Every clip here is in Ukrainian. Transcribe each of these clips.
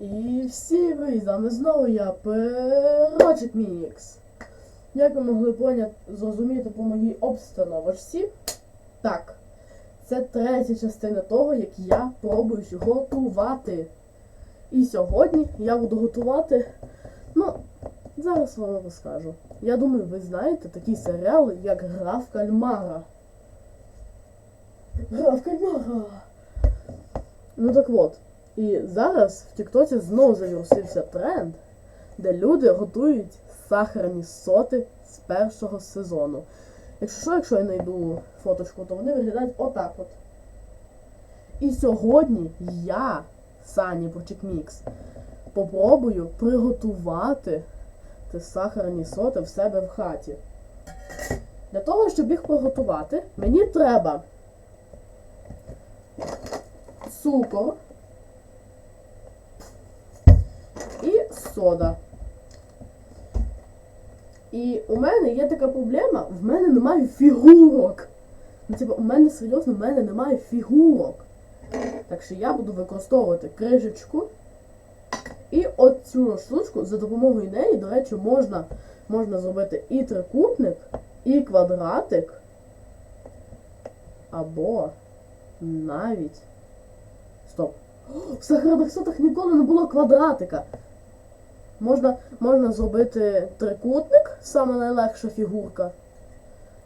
І всі ви, з вами знову я, Перочек Мікс. Як ви могли поняти, зрозуміти по моїй обстановочці? Так, це третя частина того, як я пробую готувати. І сьогодні я буду готувати. Ну, зараз вам розкажу. Я думаю, ви знаєте такий серіал, як Гра в кальмара. Гра в кальмара. Ну так от. І зараз в Тіктоці знову завірусився тренд, де люди готують сахарні соти з першого сезону. Якщо що, якщо я знайду фоточку, то вони виглядають отак от. І сьогодні я, Сані Бочик Мікс, попробую приготувати ті сахарні соти в себе в хаті. Для того, щоб їх приготувати, мені треба цукор і сода. І у мене є така проблема, в мене немає фігурок. Ну, типу, у мене серйозно, в мене немає фігурок. Так що я буду використовувати крижечку. І оцю штучку за допомогою неї, до речі, можна, можна зробити і трикутник, і квадратик. Або навіть. Стоп. В сахарних сотах ніколи не було квадратика. Можна, можна зробити трикутник, саме найлегша фігурка,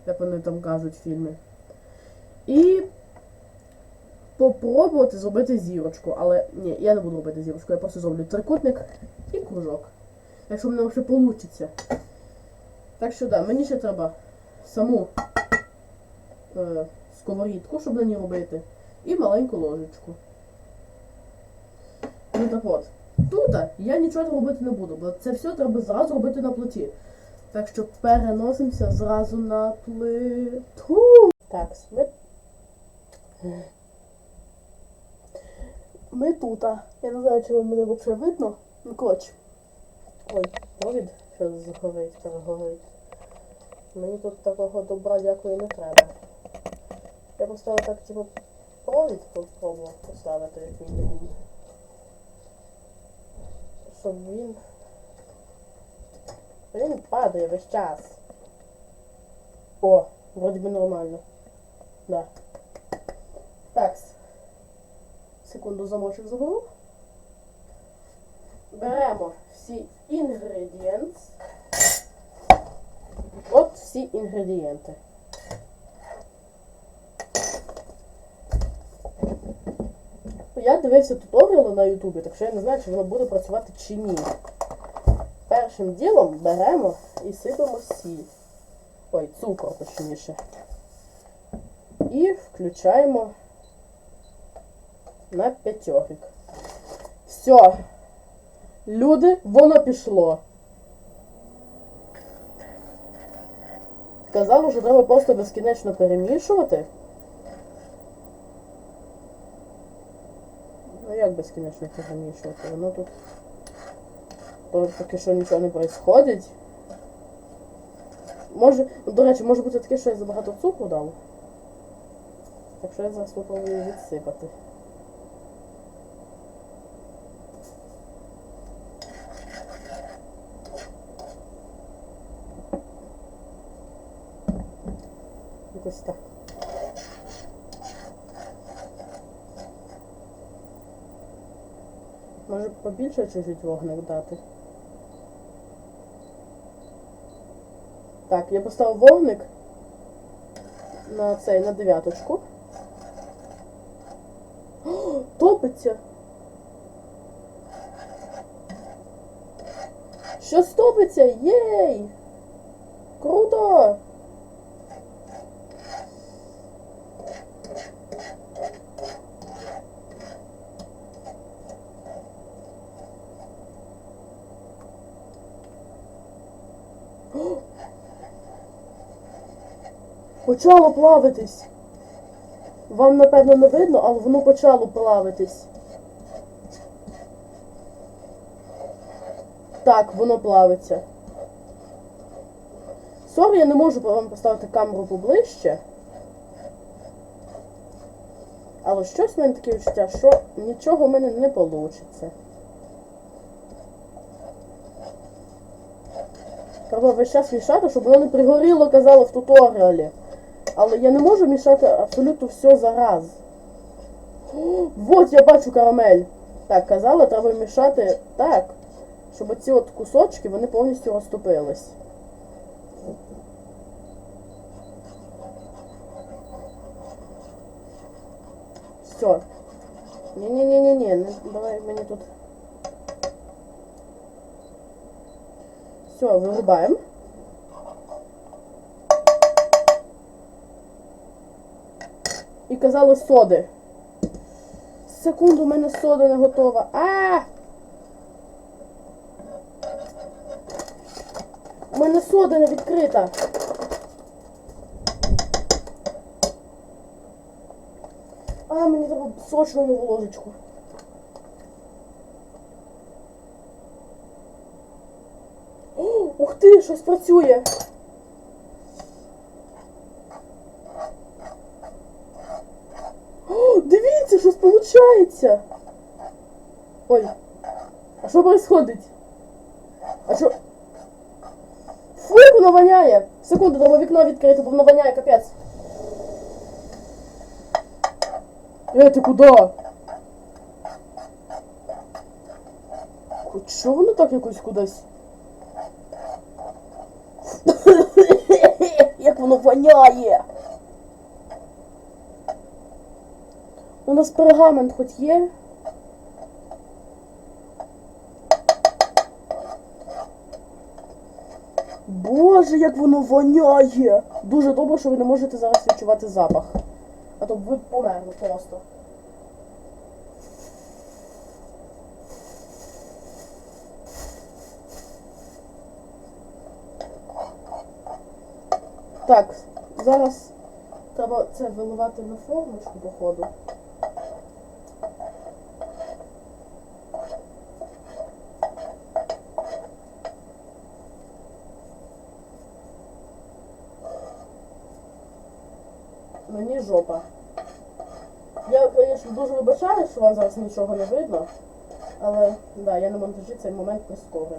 як вони там кажуть в фільмі. І попробувати зробити зірочку. Але ні, я не буду робити зірочку, я просто зроблю трикутник і кружок. Якщо в мене вже вийде. Так що да, мені ще треба саму е, сковорідку, щоб на ній робити, і маленьку ложечку. Ну так от. Тут я нічого робити не буду, бо це все треба зразу робити на плиті. Так що переносимося зразу на плиту. Так, ми. Ми тут. Я не знаю, чи мене взагалі видно. Ну, коротше. Ой, провід зараз згорить, перегорить. Мені тут такого добра, дякую, не треба. Я поставила так, типу, провід попробував поставити, як мінімум щоб він. Він падає весь час. О, вроді би нормально. Да. Так. Секунду замочок заберу. Беремо всі інгредієнти. От всі інгредієнти. Я дивився туторіали на Ютубі, так що я не знаю, чи воно буде працювати чи ні. Першим ділом беремо і сипемо сіль. Ой, цукор точніше. І включаємо на п'ятьорик. Все. Люди, воно пішло. Казали, що треба просто безкінечно перемішувати. Ну як безкінечно перемішувати? Воно тут поки що нічого не відбувається. Може, ну, до речі, може бути таке, що я забагато цукру дав. Так що я зараз спробую відсипати. Якось так. Може побільше чуть-чуть вогник дати. Так, я поставив вогник на цей, на дев'яточку. Топиться! Щось топиться! Єй! Круто! Почало плавитись. Вам, напевно, не видно, але воно почало плавитись. Так, воно плавиться. Сорі, я не можу вам поставити камеру поближче. Але щось в мене таке відчуття, що нічого в мене не вийде. Треба весь час мішати, щоб воно не пригоріло, казало в туторіалі. Але я не можу мішати абсолютно все зараз. Вот я бачу карамель. Так, казала, треба мішати так, щоб оці от кусочки вони повністю розтопились. Все. Ні-ні-ні-ні-ні, давай мені тут. Все, вирубаємо. І казали соди. Секунду, у мене сода не готова. А! У мене сода не відкрита. А, мені треба срочно нову ложечку. Ух ти, щось працює. О, дивіться, щось виходить. Ой. А що происходить? А що? Фу, як воно воняє! Секунду, треба вікно відкрити, бо воно воняє, капець. Е, ти куди? Хоч Що воно так якось кудись? Як воно воняє! У нас пергамент хоч є? Боже, як воно воняє! Дуже добре, що ви не можете зараз відчувати запах. А то б ви померли просто. Так, зараз треба це виливати на формочку, походу. Мені жопа. Я, звісно, дуже вибачаю, що вам зараз нічого не видно. Але да, я на монтажі цей момент прискорю.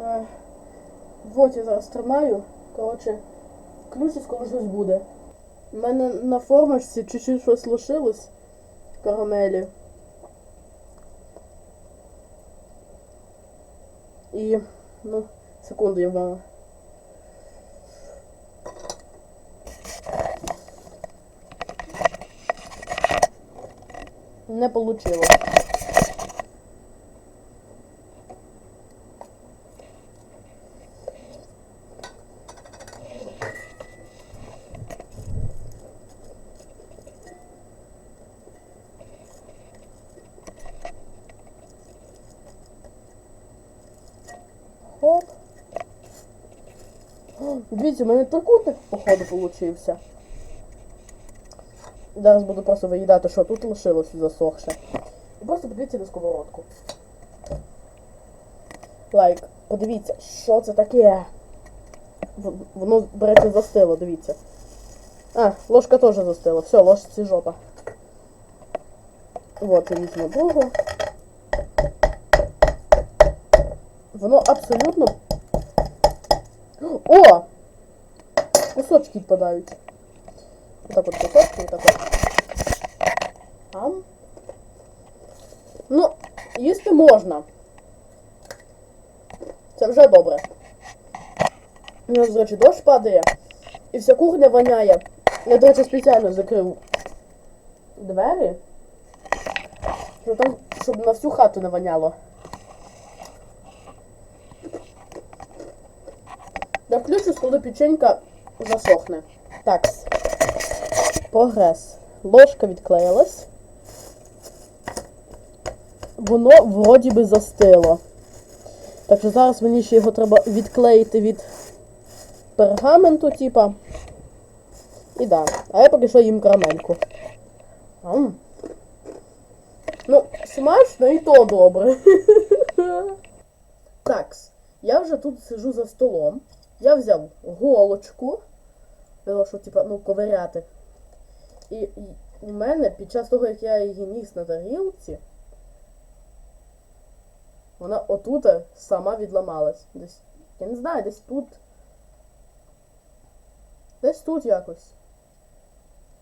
Е, Вот я зараз тримаю. Коротше, включусь, коли щось буде. У мене на формочці чуть-чуть щось лишилось карамелі. І, ну, секунду я вам. Не получилось. Хоп. О, Дивіться, у мене трикутник, походу, получився. Зараз буду просто виїдати, що тут лишилось засохше. І просто подивіться на сковородку. Лайк, подивіться, що це таке. Воно, до речі, застило, дивіться. А, ложка теж застила. Все, ложці жопа. Вот, я візьму другу. Воно абсолютно. О! Кусочки відпадають. Отак от кусочки, отак от. Ам. Ну, їсти можна. Це вже добре. У нас, до речі, дощ падає. І вся кухня воняє. Я, до речі, спеціально закрив двері. Щоб, там, щоб на всю хату не воняло. Я включусь, коли печенька засохне. Так. Прогрес. Ложка відклеїлась. Воно вроді би застило. Так що зараз мені ще його треба відклеїти від пергаменту, типа. І да. А я поки що їм карамельку. Ам. Ну, смачно і то добре. Такс. Я вже тут сижу за столом. Я взяв голочку. Тому що, типа, ну, ковиряти. І, і у мене під час того, як я її ніс на тарілці, вона отут сама відламалась. Десь. Я не знаю, десь тут. Десь тут якось.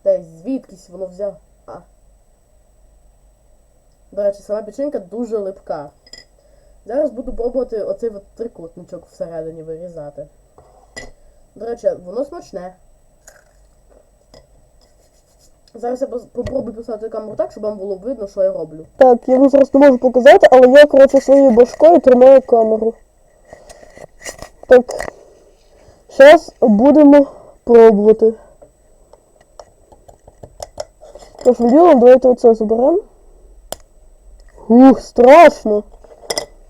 Десь звідкись воно взяв. А. До речі, сама печенька дуже липка. Зараз буду пробувати оцей от трикутничок всередині вирізати. До речі, воно смачне. Зараз я попробую поставити камеру так, щоб вам було видно, що я роблю. Так, я вам зараз не можу показати, але я, коротше, своєю башкою тримаю камеру. Так. Зараз будемо пробувати. Першим ділом давайте оце заберемо. Ух, страшно.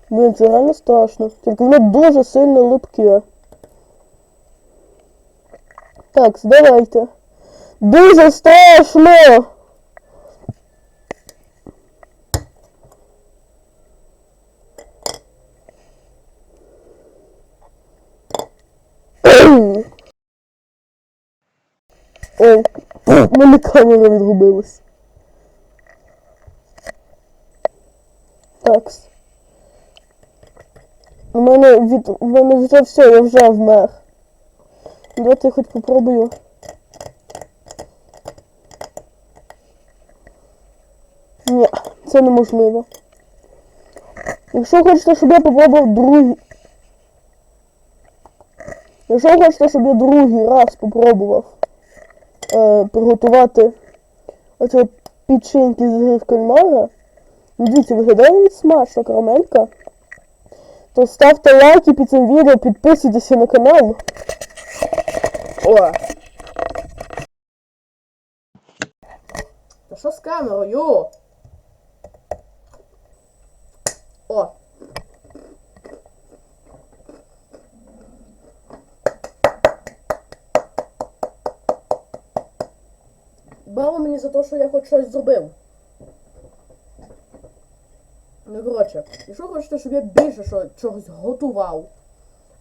Блін, це реально страшно. Тільки воно дуже сильно липке. Так, давайте. Дуже страшно! Ой, мене камера відгубилась. Так. У мене від. У мене вже все, я вже вмер. Давайте я хоч попробую. Це неможливо. Якщо хочете, щоб я попробував другий. Якщо хочете, щоб я другий раз попробував е, приготувати оці печеньки з грив кальмара, ну дивіться, виглядає навіть смачно карамелька, то ставте лайки під цим відео, підписуйтеся на канал. О! Та що з камерою? О! Браво мені за те, що я хоч щось зробив. Ну, коротше, якщо хочете, щоб я більше що, чогось готував,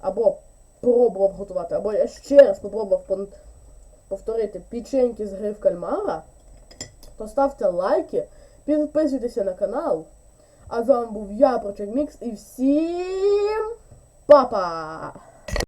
або пробував готувати, або я ще раз попробував повторити печеньки з грив кальмара, то ставте лайки, підписуйтеся на канал. А з вами був я, Прочек Мікс, і всім па-па!